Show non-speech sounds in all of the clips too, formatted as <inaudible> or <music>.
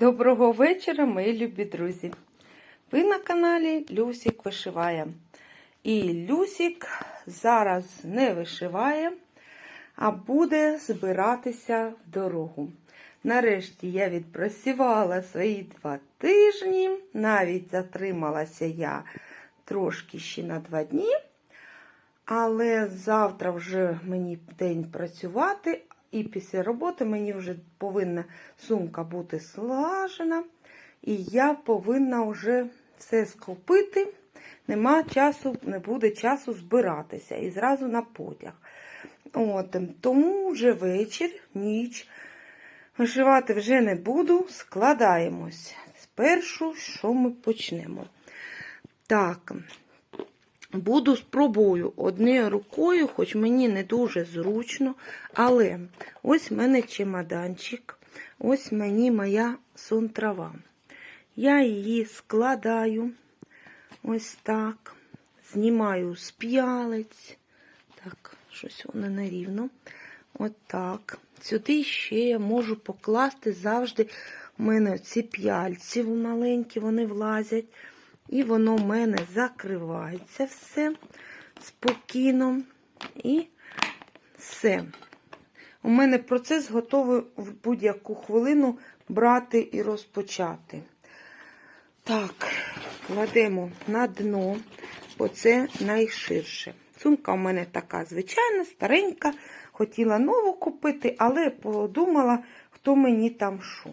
Доброго вечора, мої любі друзі! Ви на каналі Люсік вишиває. І Люсік зараз не вишиває, а буде збиратися в дорогу. Нарешті я відпрацювала свої два тижні, навіть затрималася я трошки ще на два дні. Але завтра вже мені день працювати, і після роботи мені вже повинна сумка бути слажена. І я повинна вже все схопити. Нема часу, не буде часу збиратися і зразу на потяг. От, тому вже вечір, ніч. Вишивати вже не буду, складаємось. Спершу, що ми почнемо? Так, Буду спробую однією рукою, хоч мені не дуже зручно. Але ось в мене чемоданчик, ось мені моя сон-трава. Я її складаю ось так, знімаю з п'ялець. Так, щось воно нерівно. От так. Сюди ще я можу покласти завжди. У мене ці п'яльці маленькі, вони влазять. І воно в мене закривається все спокійно. І все. У мене процес готовий в будь-яку хвилину брати і розпочати. Так, кладемо на дно, бо це найширше. Сумка у мене така звичайна, старенька. Хотіла нову купити, але подумала, хто мені там що.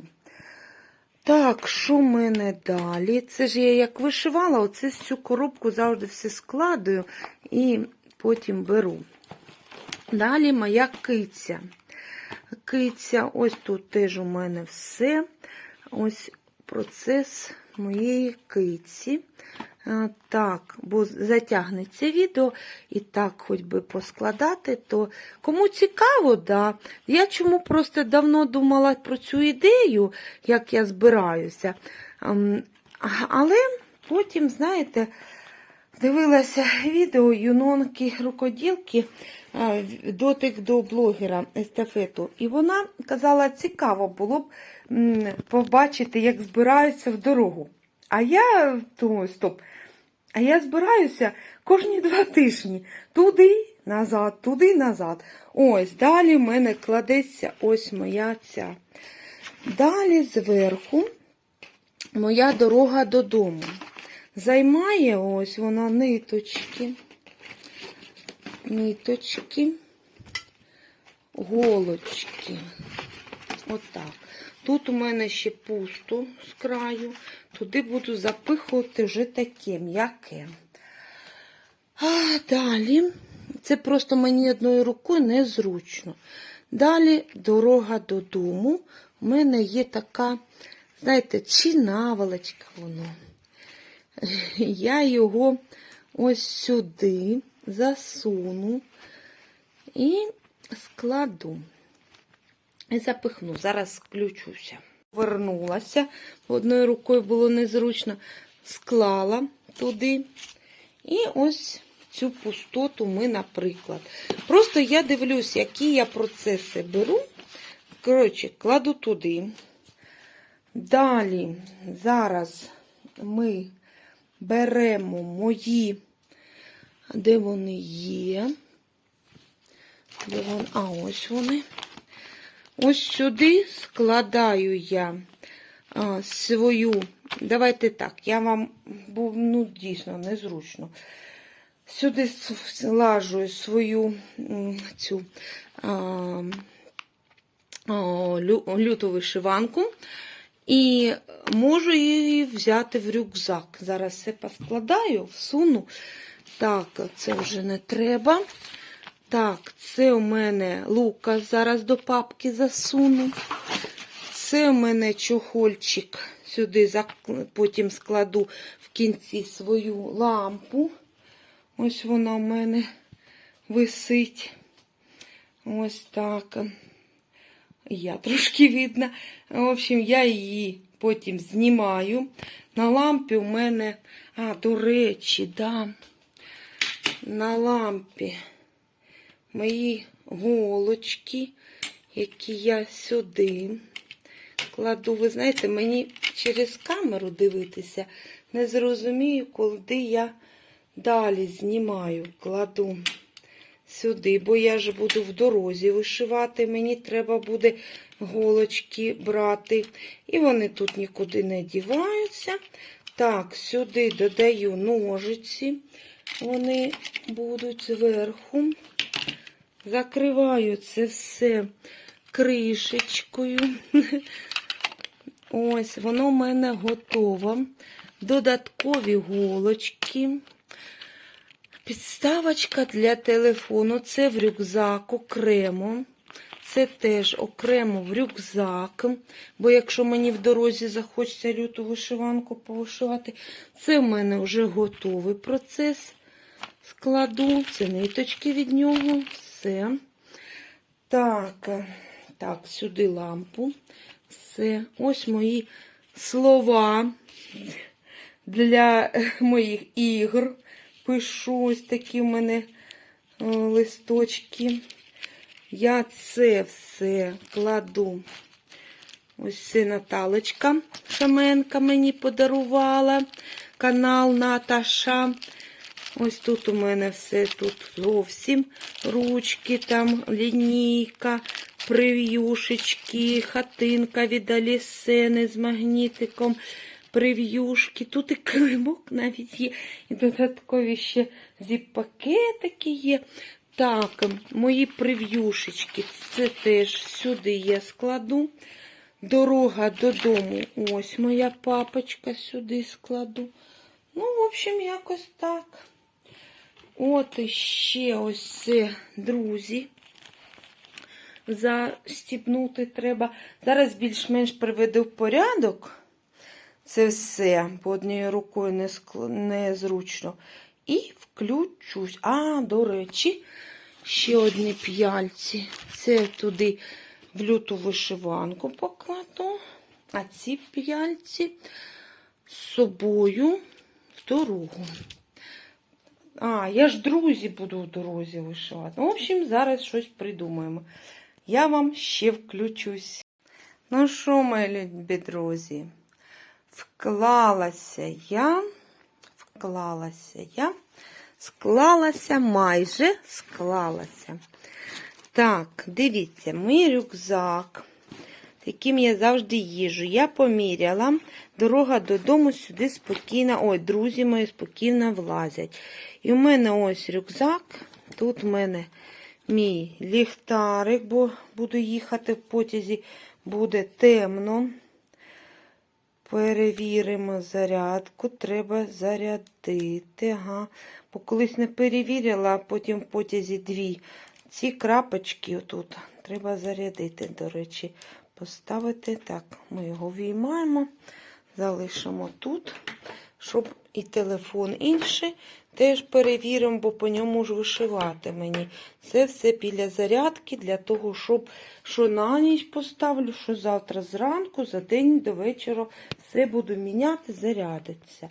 Так, що мене далі? Це ж я як вишивала, оце цю коробку завжди все складую і потім беру. Далі моя киця. Киця, ось тут теж у мене все. Ось процес моєї киці. Так, бо затягнеться відео, і так хоч би поскладати, то кому цікаво, да. Я чому просто давно думала про цю ідею, як я збираюся. Але потім, знаєте, дивилася відео юнонки рукоділки дотик до блогера естафету. І вона казала, цікаво було б побачити, як збираються в дорогу. А я думаю, стоп. А я збираюся кожні два тижні. Туди, назад, туди, назад. Ось, далі в мене кладеться ось моя ця. Далі зверху моя дорога додому. Займає ось вона ниточки, ниточки, голочки. Отак. Тут у мене ще пусто з краю. Туди буду запихувати вже таке м'яке. А далі, це просто мені одною рукою незручно. Далі дорога додому. У мене є така, знаєте, чи наволочка воно. Я його ось сюди засуну і складу. І запихну, зараз включуся. Вернулася, одною рукою було незручно, склала туди. І ось цю пустоту ми, наприклад. Просто я дивлюсь, які я процеси беру. Коротше, кладу туди. Далі, зараз ми беремо мої, де вони є. Де вони? А, ось вони. Ось сюди складаю я а, свою, давайте так, я вам був ну, дійсно незручно. Сюди слажую свою цю а, а, люту вишиванку і можу її взяти в рюкзак. Зараз все поскладаю, всуну. Так, це вже не треба. Так, це у мене лука, зараз до папки засуну. Це у мене чохольчик. Сюди потім складу в кінці свою лампу. Ось вона у мене висить. Ось так. Я трошки видно. В общем, я її потім знімаю. На лампі у мене, а, до речі, да, на лампі мої голочки, які я сюди кладу. Ви знаєте, мені через камеру дивитися не зрозумію, коли я далі знімаю, кладу сюди, бо я ж буду в дорозі вишивати. Мені треба буде голочки брати. І вони тут нікуди не діваються. Так, сюди додаю ножиці. Вони будуть зверху. Закриваю це все кришечкою. <laughs> Ось, воно в мене готово. Додаткові голочки. Підставочка для телефону. Це в рюкзак окремо. Це теж окремо в рюкзак. Бо якщо мені в дорозі захочеться люту вишиванку повишивати, це в мене вже готовий процес. Складу. Це ниточки від нього. Все. Так, так, сюди лампу. Все. Ось мої слова для моїх ігор. Пишу ось такі в мене е, листочки. Я це все кладу. Ось це Наталочка Шаменка мені подарувала. Канал Наташа. Ось тут у мене все тут зовсім ручки, там лінійка, прев'юшечки, хатинка від Алісени з магнітиком, прев'юшки. Тут і килимок навіть є, і додаткові ще зіп-пакетики є. Так, мої прев'юшечки, це теж сюди я складу. Дорога додому. Ось моя папочка сюди складу. Ну, в общем, якось так. От іще ось друзі. Застібнути треба. Зараз більш-менш приведу в порядок. Це все, бо однією рукою незручно. І включусь. А, до речі, ще одні п'яльці. Це туди в люту вишиванку покладу. А ці п'яльці з собою в дорогу. А, я ж друзі буду в дорозі вишивати. В общем, зараз щось придумаємо. Я вам ще включусь. Ну що, мої любі друзі? Вклалася я, вклалася я, склалася майже склалася. Так, дивіться, мій рюкзак, яким я завжди їжу. Я поміряла. Дорога додому сюди спокійно. Ой, друзі мої спокійно влазять. І в мене ось рюкзак. Тут в мене мій ліхтарик, бо буду їхати в потязі, буде темно. Перевіримо зарядку. Треба зарядити. Ага. Бо колись не перевірила, а потім в потязі дві. Ці крапочки отут треба зарядити, до речі, поставити. Так, ми його віймаємо, залишимо тут, щоб і телефон інший теж перевіримо, бо по ньому ж вишивати мені. Це все біля зарядки, для того, щоб що на ніч поставлю, що завтра зранку, за день до вечора все буду міняти, зарядиться.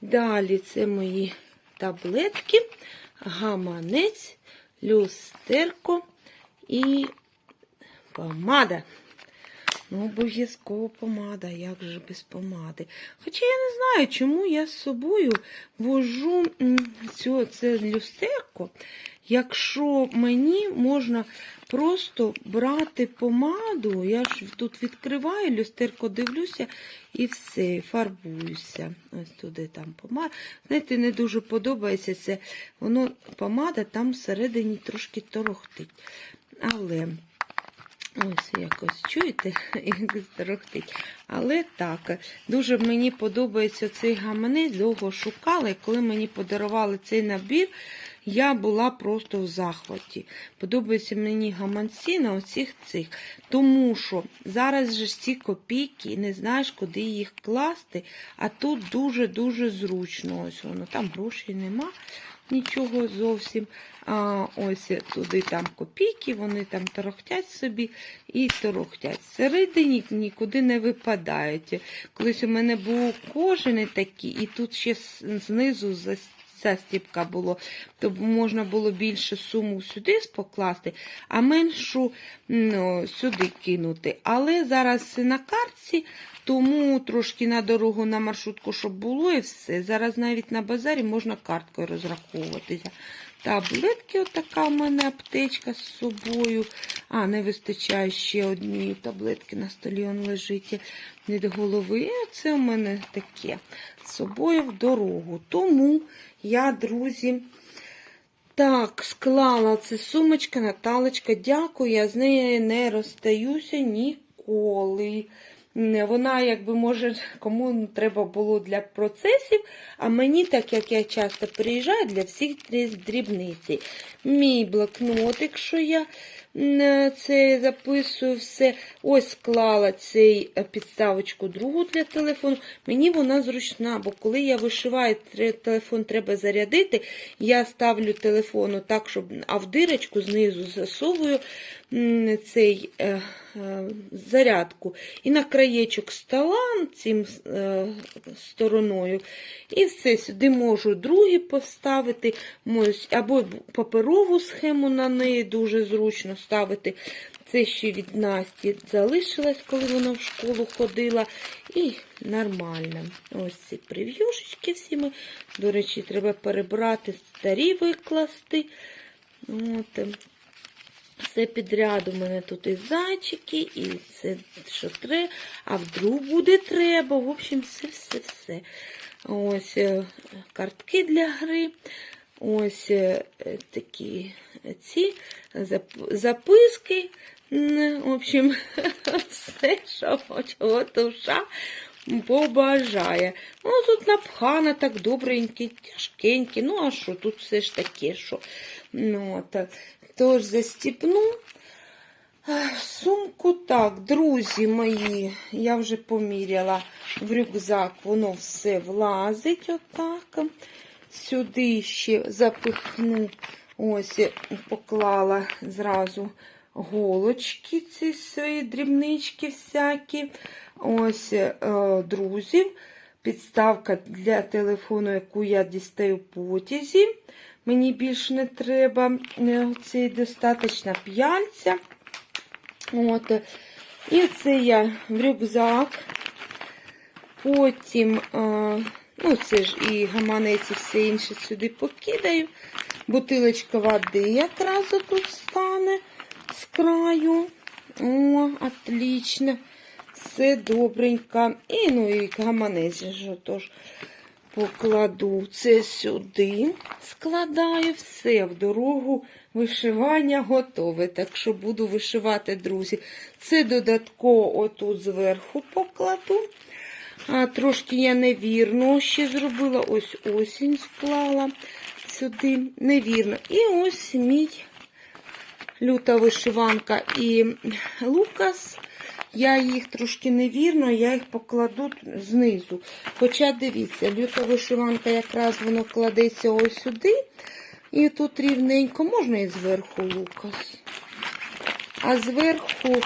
Далі це мої таблетки, гаманець, люстерко і помада. Ну, обов'язково помада, як же без помади. Хоча я не знаю, чому я з собою вожу цю, це люстерко, якщо мені можна просто брати помаду, я ж тут відкриваю, люстерко дивлюся і все, фарбуюся. Ось туди там помада. Знаєте, не дуже подобається це. Воно помада там всередині трошки торохтить. Але. Ось якось чуєте, <laughs> як здорохтить. Але так, дуже мені подобається цей гаманець, довго шукала, і коли мені подарували цей набір, я була просто в захваті. Подобаються мені гаманці на оцих цих. Тому що зараз же ці копійки, не знаєш, куди їх класти, а тут дуже-дуже зручно. Ось воно, там грошей нема. Нічого зовсім. А, Ось туди там копійки, вони там торохтять собі і торохтять. Всередині нікуди не випадають. Колись у мене був кожен такий, і тут ще знизу ця стіпка було, то можна було більше суму сюди покласти, а меншу ну, сюди кинути. Але зараз на картці, тому трошки на дорогу на маршрутку, щоб було і все. Зараз навіть на базарі можна карткою розраховуватися. Таблетки, отака в мене аптечка з собою. А, не вистачає ще однієї таблетки на столі он лежить від голови. Це у мене таке з собою в дорогу. Тому я, друзі, так, склала це сумочка, Наталочка, дякую, я з нею не розстаюся ніколи. Вона, якби, може, кому треба було для процесів, а мені, так як я часто приїжджаю, для всіх дрібниці. Мій блокнотик, що я це записую все. Ось склала цей е, підставочку другу для телефону. Мені вона зручна, бо коли я вишиваю, телефон треба зарядити, я ставлю телефон так, щоб, а в дирочку знизу засовую цей е, е, зарядку. І на краєчок стола цим е, стороною. І все, сюди можу другі поставити, або паперову схему на неї дуже зручно ставити. Це ще від Насті залишилось, коли вона в школу ходила. І нормально. Ось ці прев'юшечки всі ми. До речі, треба перебрати, старі викласти. От. Все підряд у мене тут і зайчики, і це що треба, а вдруг буде треба. В общем, все-все-все. Ось е, картки для гри. Ось е, такі ці записки. В общем, <laughs> все, що душа побажає. Ну, тут напхано так добренькі, тяжкенькі. Ну, а що, тут все ж таке, що. Ну, от. Тож застіпну. Сумку так, друзі мої, я вже поміряла в рюкзак, воно все влазить отак. Сюди ще запихну, ось поклала зразу голочки, ці свої дрібнички всякі. Ось е, друзів. Підставка для телефону, яку я дістаю в потязі. Мені більше не треба. е, Це достатньо п'яльця. От. І це я в рюкзак. Потім, е, ну, це ж і гаманець, і все інше сюди покидаю. Бутилочка води якраз тут стане з краю. О, отлично. Все добренько. І, ну, і гаманець же тож покладу це сюди, складаю все в дорогу. Вишивання готове. Так що буду вишивати, друзі. Це додатково отут зверху покладу. А, трошки я невірно ще зробила. Ось осінь склала сюди. Невірно. І ось мій люта вишиванка і Лукас. Я їх трошки невірно, я їх покладу знизу. Хоча дивіться, люта вишиванка якраз воно кладеться ось сюди. І тут рівненько, можна і зверху Лукас. А зверху,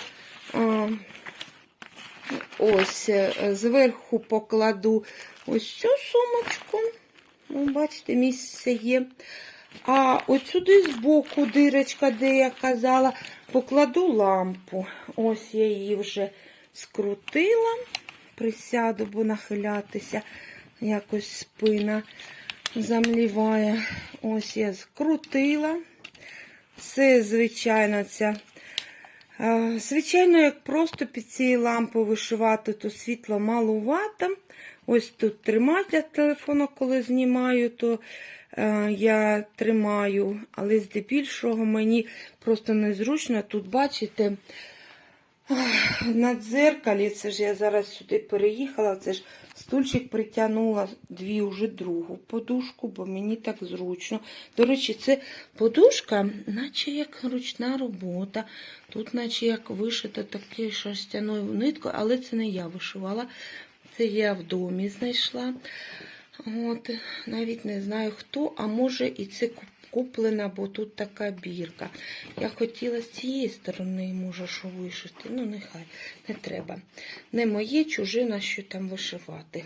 ось, е, зверху покладу ось цю сумочку. Ну, бачите, місце є. А от сюди збоку дирочка, де я казала, покладу лампу. Ось я її вже скрутила. Присяду, бо нахилятися. Якось спина замліває. Ось я скрутила. Це, звичайно, ця. Звичайно, як просто під цією лампою вишивати, то світло малувато. Ось тут тримач для телефону, коли знімаю, то е, я тримаю, але здебільшого мені просто незручно. Тут, бачите, на дзеркалі, це ж я зараз сюди переїхала, це ж стульчик притягнула дві вже другу подушку, бо мені так зручно. До речі, це подушка, наче як ручна робота. Тут, наче як вишита такою шерстяною ниткою, але це не я вишивала. Це я в домі знайшла. От, навіть не знаю хто, а може і це куплена, бо тут така бірка. Я хотіла з цієї сторони, може, що вишити. Ну, нехай, не треба. Не моє, чуже, на що там вишивати.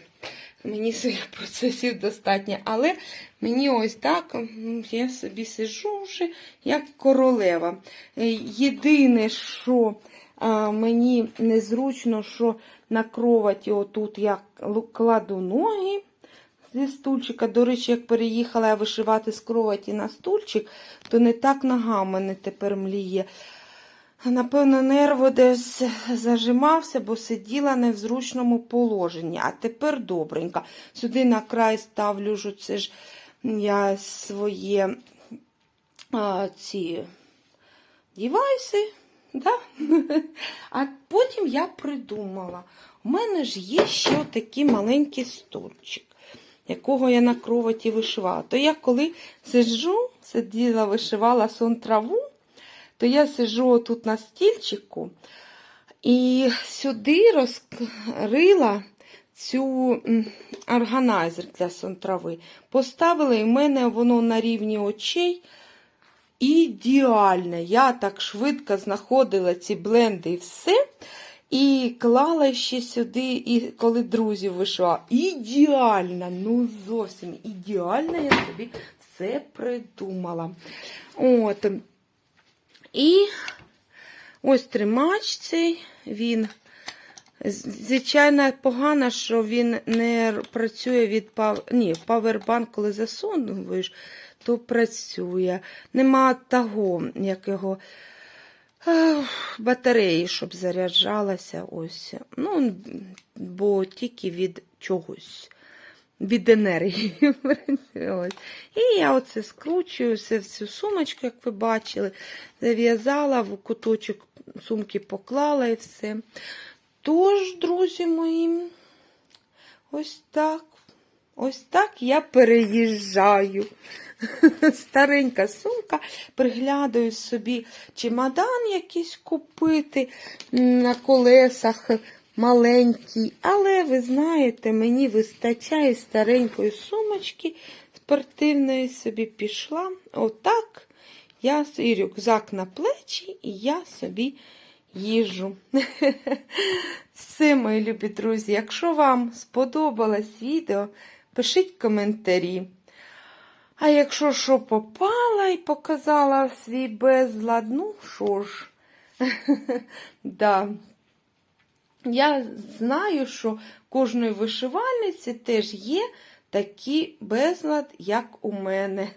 Мені своїх процесів достатньо. Але мені ось так, я собі сижу вже як королева. Е, Єдине, що а, мені незручно, що на кроваті отут я кладу ноги зі стульчика. До речі, як переїхала я вишивати з кроваті на стульчик, то не так нога в мене тепер мліє. Напевно, нерво десь зажимався, бо сиділа не в зручному положенні. А тепер добренько. Сюди на край ставлю ж оце ж я своє а, ці дівайси. Да? <laughs> А потім я придумала. У мене ж є ще такий маленький стульчик, якого я на кроваті вишивала. То я коли сиджу, сиділа, вишивала сон траву, то я сиджу тут на стільчику і сюди розрила цю органайзер для сонтрави. Поставила, і в мене воно на рівні очей ідеальне. Я так швидко знаходила ці бленди і все. І клала ще сюди, і коли друзів вишивала. Ідеально, ну зовсім ідеально я собі все придумала. От. І ось тримач цей, він, звичайно, погано, що він не працює від пав... Ні, павербанк, коли засунуєш, то працює. Нема того, якого ех, батареї, щоб заряджалася. Ось. Ну, бо тільки від чогось. Від енергії. <laughs> І я оце скручую все в цю сумочку, як ви бачили, зав'язала, в куточок сумки поклала і все. Тож, друзі мої, ось так. Ось так я переїжджаю. <laughs> Старенька сумка, приглядаю собі чемодан якийсь купити на колесах маленький. Але ви знаєте, мені вистачає старенької сумочки спортивної собі пішла. Отак я і рюкзак на плечі, і я собі їжу. <laughs> Все, мої любі друзі, якщо вам сподобалось відео, пишіть коментарі. А якщо що попала і показала свій безлад, ну що ж, <laughs> да. Я знаю, що кожної вишивальниці теж є такий безлад, як у мене.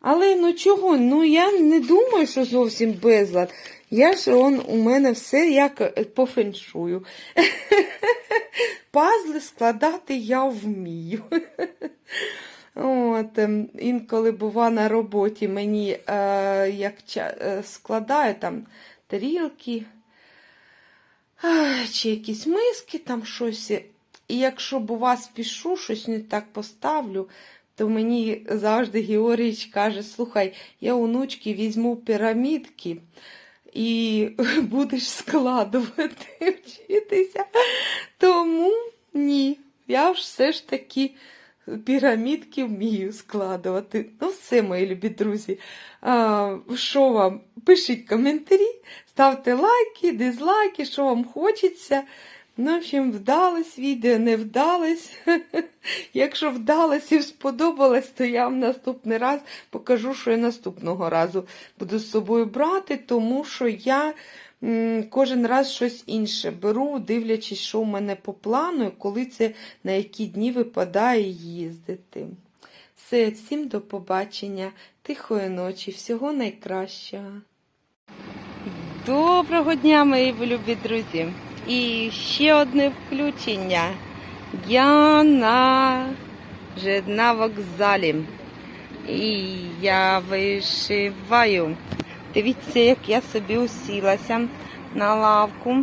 Але ну чого? Ну я не думаю, що зовсім безлад. Я ж он, у мене все як по феншую. <laughs> Пазли складати я вмію. <laughs> От, ем, Інколи бува на роботі мені е, як е, складаю там тарілки чи якісь миски, там щось. І якщо бува спішу, щось не так поставлю, то мені завжди Георгійович каже: слухай, я у внучки візьму пірамідки і <laughs> будеш складувати, вчитися. Тому ні, я ж все ж таки пірамідки вмію складувати. Ну, все, мої любі друзі. А, що вам? Пишіть коментарі, ставте лайки, дизлайки, що вам хочеться. Ну, в общем, вдалось відео, не вдалось. <laughs> Якщо вдалось і сподобалось, то я вам наступний раз покажу, що я наступного разу буду з собою брати, тому що я кожен раз щось інше беру, дивлячись, що в мене по плану, коли це на які дні випадає їздити. Все, всім до побачення, тихої ночі, всього найкращого. Доброго дня, мої любі друзі! І ще одне включення. Я на вже на вокзалі. І я вишиваю. Дивіться, як я собі усілася на лавку.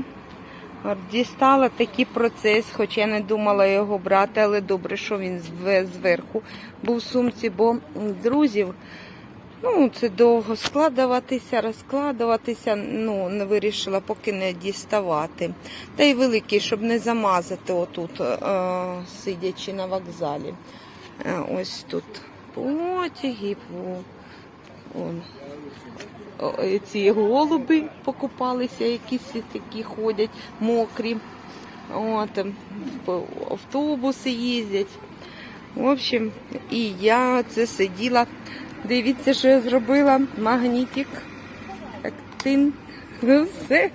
Дістала такий процес, хоча я не думала його брати, але добре, що він зверху був в сумці, бо друзів. Ну, це довго складуватися, розкладуватися. Ну, не вирішила поки не діставати. Та й великий, щоб не замазати отут, е, сидячи на вокзалі. Е, ось тут потяги, ці голуби покупалися, якісь такі ходять, мокрі. От, автобуси їздять. В общем, і я це сиділа. Дивіться, що я зробила. Магнітик. Так, тин. <laughs> Все.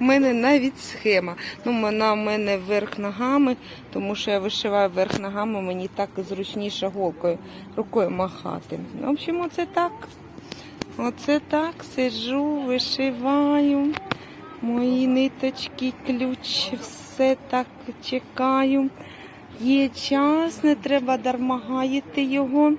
У мене навіть схема. Ну, вона в мене вверх ногами, тому що я вишиваю вверх ногами, мені так зручніше голкою, рукою махати. В общем, оце так. Оце так сиджу, вишиваю. Мої ниточки, ключ, все так чекаю. Є час, не треба дарма гаяти його.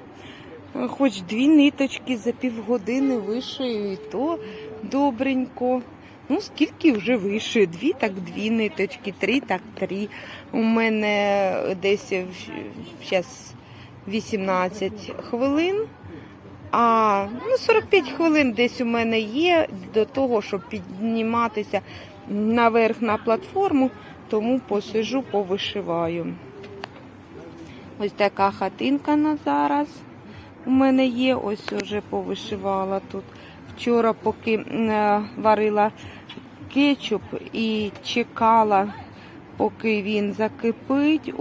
Хоч дві ниточки за півгодини вишию, і то добренько. Ну, скільки вже вишию? Дві, так дві ниточки, три, так три. У мене десь зараз 18 хвилин. А ну, 45 хвилин десь у мене є до того, щоб підніматися наверх на платформу, тому посижу, повишиваю. Ось така хатинка на зараз у мене є. Ось вже повишивала тут. Вчора, поки е, варила кетчуп і чекала, поки він закипить.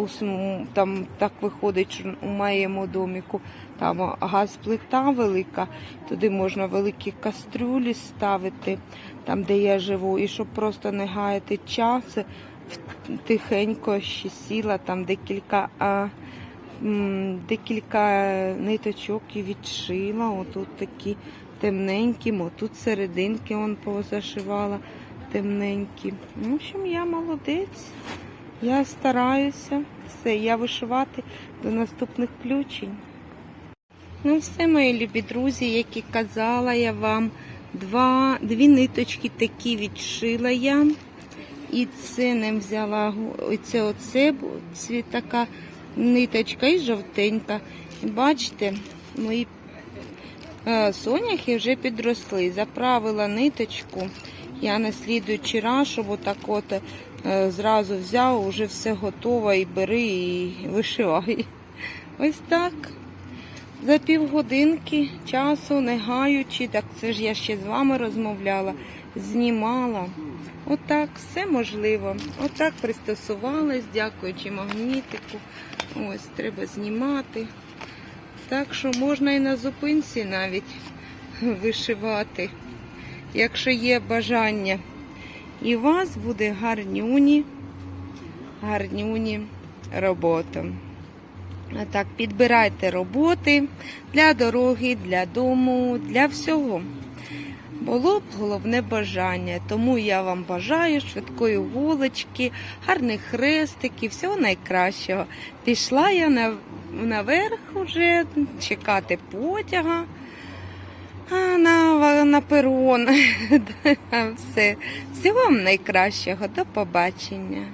Там так виходить, що у моєму доміку там газ плита велика, туди можна великі кастрюлі ставити, там де я живу, і щоб просто не гаяти час, тихенько ще сіла, там декілька. А, м, декілька ниточок і відшила. Отут такі темненькі, отут серединки он позашивала темненькі. Ну, В общем, я молодець. Я стараюся. Все, я вишивати до наступних включень. Ну, все, мої любі друзі, як і казала я вам, два, дві ниточки такі відшила я. І це не взяла оце, оце така ниточка і жовтенька. Бачите, мої е, соняхи вже підросли. Заправила ниточку. Я на слідуючий раз, щоб отак от е, зразу взяв, вже все готово і бери і вишивай. Ось так. За півгодинки часу, не гаючи, так це ж я ще з вами розмовляла, знімала. Отак, все можливо. Отак пристосувалась, дякуючи магнітику. Ось, треба знімати. Так що можна і на зупинці навіть вишивати, якщо є бажання. І у вас буде гарнюні, гарнюні робота. Так, підбирайте роботи для дороги, для дому, для всього. Було б головне бажання, тому я вам бажаю швидкої вулички, гарних хрестиків, всього найкращого. Пішла я на, наверх уже чекати потяга на, на перон. <laughs> Все. Всього вам найкращого. До побачення.